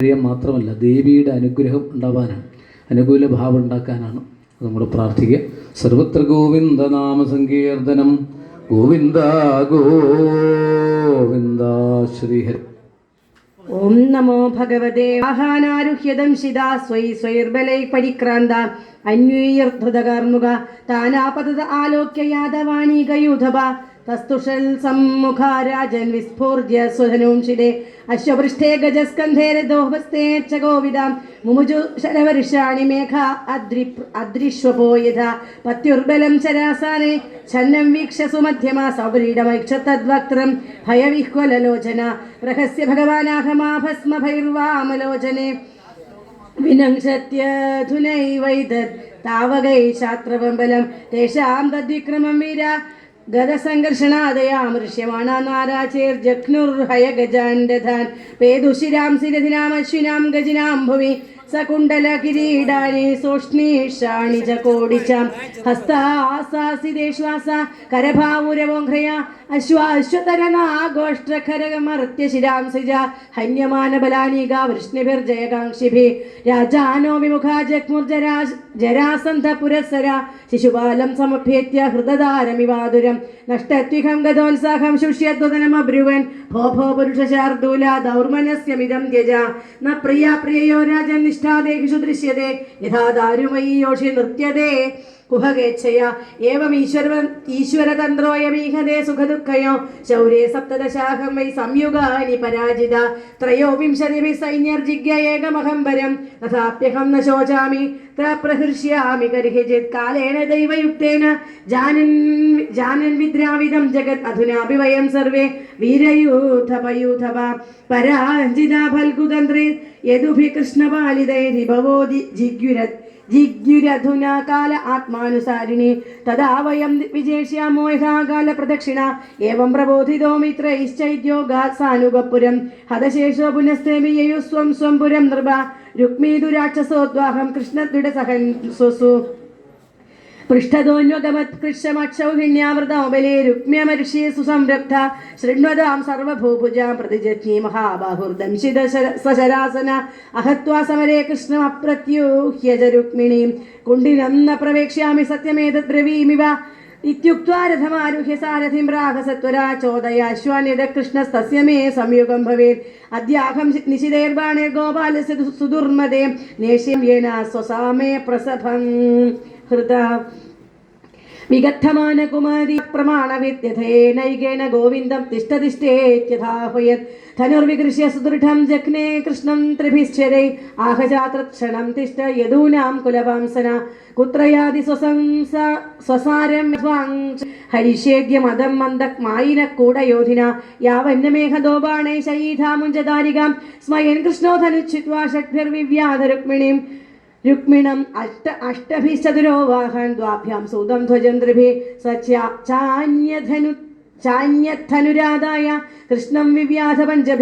അറിയാൻ മാത്രമല്ല ദേവിയുടെ അനുഗ്രഹം ഉണ്ടാവാനാണ് അനുകൂല ഭാവം ഉണ്ടാക്കാനാണ് നമ്മൾ പ്രാർത്ഥിക്കുക. സർവത്ര ഗോവിന്ദ നാമ സങ്കീർത്തനം ഗോവിന്ദ ഗോവിന്ദ ശ്രീഹരി. ഓം നമോ ഭഗവതേ വാഹാനാരുഹ്യതം സ്വൈ സ്വൈർബലൈ പരിക്രാന്ത അന്വീയർധൃതകാർമുക താനാപത ആലോക്യ തസ്തുഷൽ സമ്മുഖാരാജൻ വിസ്ഫൂർജ്യ സ്വധനൂം ശിരേ അശ്വപൃഷ്ഠേ ഗജസ്കന്ധേ രഥോഹസ്തേ ച ഗോവിതാം മുമുജു ശരവർഷാണി മേഘ അദ്രി അദ്രിശ്വപോ യഥ. പത്യുർബലം ചരാസാനെ ഛന്നം വീക്ഷ സുമധ്യമാ. സൗരീടമൈക്ഷതദ്വക്ത്രം ഭയവിഹ്വലലോചന. രഹസ്യ ഭഗവാനാഹമാഭസ്മ ഭൈർവാമലോചനെ വിനംശത്യധുനൈവൈതത് താവകൈ ശാസ്ത്രബമ്പലം തേഷാം തദ്വിക്രമം വീര. ഗതസംഘർഷണാദയാമൃഷ്യമാണ നാരാചേർ ജഘ്നുർഹയ ഗജാൻ രഥാൻ പേദുശിരാം സിരധിനാമശ്വിനാം ഗജിനാം ഭുവി സകുണ്ടല കിരീടാനി സോഷ്ണീഷാണി ച കോടിച്ചാം ഹസ്താസാസിദേശ്വാസ കരഭാവുരവോഘ്രയ അശ്വാശ്വതരനാഗോഷ്ട്രഖരമർത്യശിരാം സിജ ഹന്യമാനബലാനീക വൃഷ്ണിഭിർജയകാംക്ഷിഭി രാജാനോ വിമുഖാ ജഗ്മുർജരാ ജരാസന്ധ പുരസ്സര ശിശുപാലം സമഭ്യേത്യ ഹൃദധാരമിവാതുരം നഷ്ടത്വിഹം ഗതോത്സാഹം ശുഷ്യദ്വതനമബ്രുവൻ ഭോ ഭോ പുരുഷശാർദൂല ദൗർമനസ്യമിതം ത്യജ ന പ്രിയ പ്രിയയോ രാജൻ നിഷ്ഠാദേഹിഷു ദൃശ്യത്തെ യഥാ ദാരുമയി യോഷി നൃത്യതേ. കുഹകേച്ഛയ ഏവം ഈശ്വര ഈശ്വരതന്ത്രോയമീഹതേ സുഖദുഃഖയോ. ശൗരേ സപ്തദശാഹം വൈ സംയുഗാനി പരാജിത. ത്രയോവിംശതിഭിः സൈന്യർജിജ്ഞ ഏകമഹംബരം. തഥാപ്യഹം ന ശോചാമി. പ്രഹൃഷ്യാമി കരിഹിചിത് കാലേന ദൈവയുക്തേന. ജാനൻ ജാനൻ വിദ്രാവിധം ജഗത്. അധുനാപി വയം സർവേ. വീരയൂഥപയൂഥപ. പരാജിത ഫൽഗുതന്ത്രേ. യദുഭി കൃഷ്ണപാലിതൈരിഭവോ ജിഗ്യുരത് ജിഗ്യുരധുനാ കാല ആത്മാനുസാരിണി. തഥാ വയം വിജേഷ്യാമോ യഥാകാല പ്രദക്ഷിണ. ഏവം പ്രബോധിതോ മിത്ര മിത്രൈശ്ചൈദ്യോഗാസാനുഗപുരം ഹതശേഷോ പുനസ്തേമി യയുസ്വം സ്വം പുരം നൃപ. രുക്മീതു രാക്ഷസോദ്വാഹം കൃഷ്ണദ്വിട സഹൻ സ്വസു. പൃഷ്ഠതോന്വഗമത്കൃഷമക്ഷൗഹിണ്യാമൃതോബലേ രുക്മ്യമർഷി സുസംരബ്ധ. ശൃണ്വതാം സർവഭൂഭുജാം പ്രതിജജ്ഞി മഹാബാഹുർദംശിത സ്വശരാസന അഹത്വാ സമരേ കൃഷ്ണമപ്രത്യൂഹ്യജ രുക്മിണീം. കുണ്ടിനം ന പ്രവേക്ഷ്യാമി സത്യമേതത് ബ്രവീമിവ. രഥമാരുഹ്യ സാരഥിം രാഘസത്വരാ ചോദയാശ്വാന്യത കൃഷ്ണസ്തസ്യ മേ സംയുഗം ഭവേത്. അദ്യാഹം നിശിതൈർബാണിർഗോപാലസ്യ സുദുർമദേ നേഷ്യം യേന സ്വസാമേ പ്രസഭം. ഹൃദ വിഗദ്ധമാനകുമാരി പ്രമാണവിദ്യഥേനൈകേന ഗോവിന്ദം തിഷ്ടതിഷ്ഠേത്യഥാഹുയത് ധനുർവികൃഷ്യ സുദൃഢം ജഘ്നേ കൃഷ്ണം ത്രിഭിശ്ചരൈ. ആഹജാതൃക്ഷണം തിഷ്ട യദൂനാം കുലവാംസന കുത്രയാതി സ്വസംസ സ്വസാരം ഹരിഷേദ്യമദം മന്ദക് മായിന കൂടയോധിന. യാവന്നമേഘദോബാണേ ശയീധാമുഞ്ചതാരികാം സ്മയൻ കൃഷ്ണോ ധനുച്ഛിത്വാ ഷഡ്ഭിർവിവ്യാധ രുക്മിണീം. രുക്മിണം അഷ്ട അഷ്ടഭിശ്ചതുരോവാഹൻ ദ്വാഭ്യാം സൂതം ധ്വജന്ത്രിഭി സച്ചാന്യധനു ചാന്യധനുരാധായ കൃഷ്ണം വിവ്യാധ പഞ്ചഭി